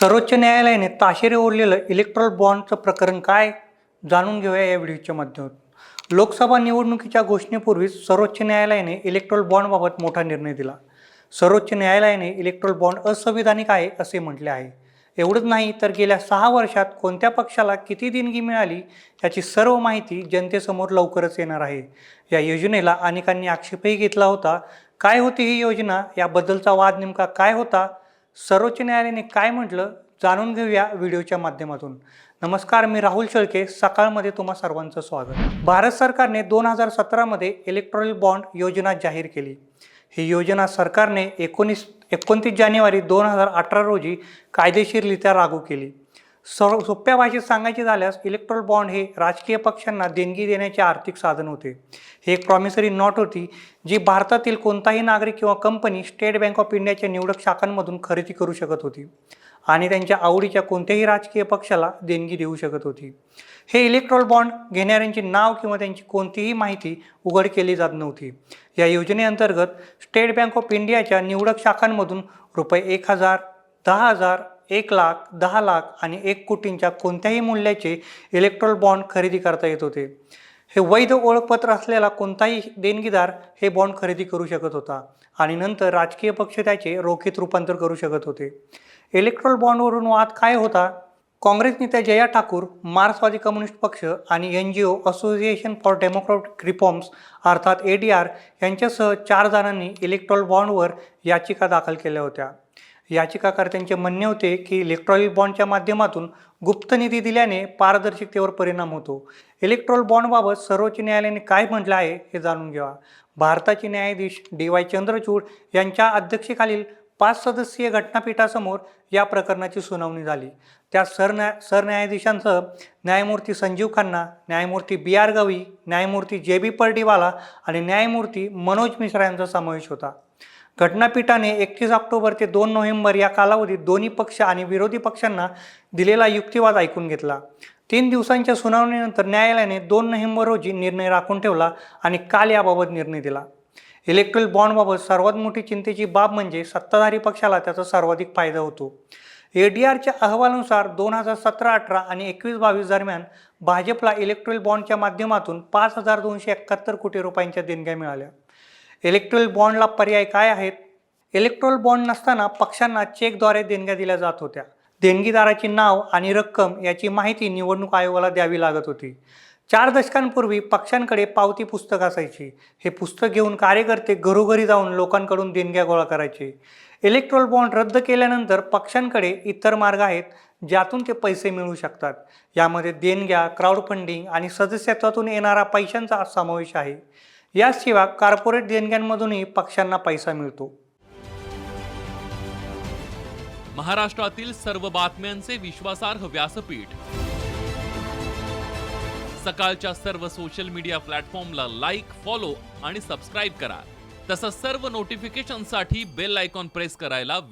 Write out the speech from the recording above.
सर्वोच्च न्यायालयाने ताशेरे ओढलेलं इलेक्ट्रॉल बॉन्डचं प्रकरण काय जाणून घेऊया या व्हिडिओच्या माध्यमातून. लोकसभा निवडणुकीच्या घोषणेपूर्वीच सर्वोच्च न्यायालयाने इलेक्ट्रॉल बॉन्डबाबत मोठा निर्णय दिला. सर्वोच्च न्यायालयाने इलेक्ट्रॉल बॉन्ड असंविधानिक आहे असे म्हटले आहे. एवढंच नाही तर गेल्या सहा वर्षात कोणत्या पक्षाला किती देणगी मिळाली याची सर्व माहिती जनतेसमोर लवकरच येणार आहे. या योजनेला अनेकांनी आक्षेपही घेतला होता. काय होती ही योजना? याबद्दलचा वाद नेमका काय होता? सर्वोच्च न्यायालयाने काय म्हटलं जाणून घेऊया व्हिडिओच्या माध्यमातून. नमस्कार मी राहुल शेळके. सकाळमध्ये तुम्हा सर्वांचं स्वागत. भारत सरकारने दोन हजार सतरामध्ये इलेक्ट्रॉनिक बॉन्ड योजना जाहीर केली. ही योजना सरकारने एकोणीस एकोणतीस जानेवारी दोन हजार अठरा रोजी कायदेशीररित्या लागू केली. सर सोप्या भाषेत सांगायचे झाल्यास इलेक्ट्रॉल बॉन्ड हे राजकीय पक्षांना देणगी देण्याचे आर्थिक साधन होते. हे एक प्रॉमिसरी नोट होती जी भारतातील कोणताही नागरिक किंवा कंपनी स्टेट बँक ऑफ इंडियाच्या निवडक शाखांमधून खरेदी करू शकत होती आणि त्यांच्या आवडीच्या कोणत्याही राजकीय पक्षाला देणगी देऊ शकत होती. हे इलेक्ट्रॉल बॉन्ड घेणाऱ्यांचे नाव किंवा त्यांची कोणतीही माहिती उघड केली जात नव्हती. या योजनेअंतर्गत स्टेट बँक ऑफ इंडियाच्या निवडक शाखांमधून रुपये एक हजार दहा हजार एक लाख दहा लाख आणि एक कोटींच्या कोणत्याही मूल्याचे इलेक्ट्रॉल बॉन्ड खरेदी करता येत होते. हे वैध ओळखपत्र असलेला कोणताही देणगीदार हे बॉन्ड खरेदी करू शकत होता आणि नंतर राजकीय पक्ष त्याचे रोखीत रूपांतर करू शकत होते. इलेक्ट्रॉल बॉन्डवरून वाद काय होता? काँग्रेस नेत्या जया ठाकूर मार्क्सवादी कम्युनिस्ट पक्ष आणि N G O association for democratic reforms अर्थात ए डी आर यांच्यासह चार जणांनी इलेक्ट्रॉल बॉन्डवर याचिका दाखल केल्या होत्या. याचिकाकर्त्यांचे म्हणणे होते की इलेक्ट्रॉनिक बॉन्डच्या माध्यमातून गुप्त निधी दिल्याने पारदर्शकतेवर परिणाम होतो. इलेक्ट्रॉल बॉन्डबाबत सर्वोच्च न्यायालयाने काय म्हटलं आहे हे जाणून घ्यावा भारताचे न्यायाधीश डी वाय चंद्रचूड यांच्या अध्यक्षतेखालील पाच सदस्यीय घटनापीठासमोर या प्रकरणाची सुनावणी झाली. त्या सरन्या सरन्यायाधीशांसह न्यायमूर्ती संजीव खन्ना न्यायमूर्ती बी आर गवी न्यायमूर्ती जे बी पर्डीवाला आणि न्यायमूर्ती मनोज मिश्रा यांचा समावेश होता. घटनापीठाने एकतीस ऑक्टोबर ते दोन नोव्हेंबर या कालावधीत दोन्ही पक्ष आणि विरोधी पक्षांना दिलेला युक्तिवाद ऐकून घेतला. तीन दिवसांच्या सुनावणीनंतर न्यायालयाने दोन नोव्हेंबर रोजी निर्णय राखून ठेवला आणि काल याबाबत निर्णय दिला. इलेक्ट्रल बॉन्डबाबत सर्वात मोठी चिंतेची बाब म्हणजे सत्ताधारी पक्षाला त्याचा सर्वाधिक फायदा होतो. ए डी आरच्या अहवालानुसार दोन हजार सतरा अठरा आणि एकवीस बावीस दरम्यान भाजपला इलेक्ट्रल बॉन्डच्या माध्यमातून पाच हजार दोनशे एकाहत्तर कोटी रुपयांच्या देणग्या मिळाल्या. इलेक्ट्रल बॉन्डला पर्याय काय आहेत? इलेक्ट्रोल बॉन्ड नसताना पक्षांना चेकद्वारे देणग्या दिल्या जात होत्या. देणगीदाराचे नाव आणि रक्कम याची माहिती निवडणूक आयोगाला द्यावी लागत होती. चार दशकांपूर्वी पक्षांकडे पावती पुस्तक असायची. हे पुस्तक घेऊन कार्यकर्ते घरोघरी जाऊन लोकांकडून देणग्या गोळा करायचे. इलेक्ट्रोल बॉन्ड रद्द केल्यानंतर पक्षांकडे इतर मार्ग आहेत ज्यातून ते पैसे मिळू शकतात. यामध्ये देणग्या क्राऊड फंडिंग आणि सदस्यत्वातून येणारा पैशांचा समावेश आहे. याशिवाय कॉर्पोरेट देणग्यांमधूनही पक्षांना पैसा मिळतो. महाराष्ट्रातील सर्व बातम्यांचे विश्वासार्ह व्यासपीठ. सकाळच्या सर्व सोशल मीडिया प्लॅटफॉर्मला लाईक फॉलो आणि सबस्क्राईब करा. तसंच सर्व नोटिफिकेशनसाठी बेल आयकॉन प्रेस करायला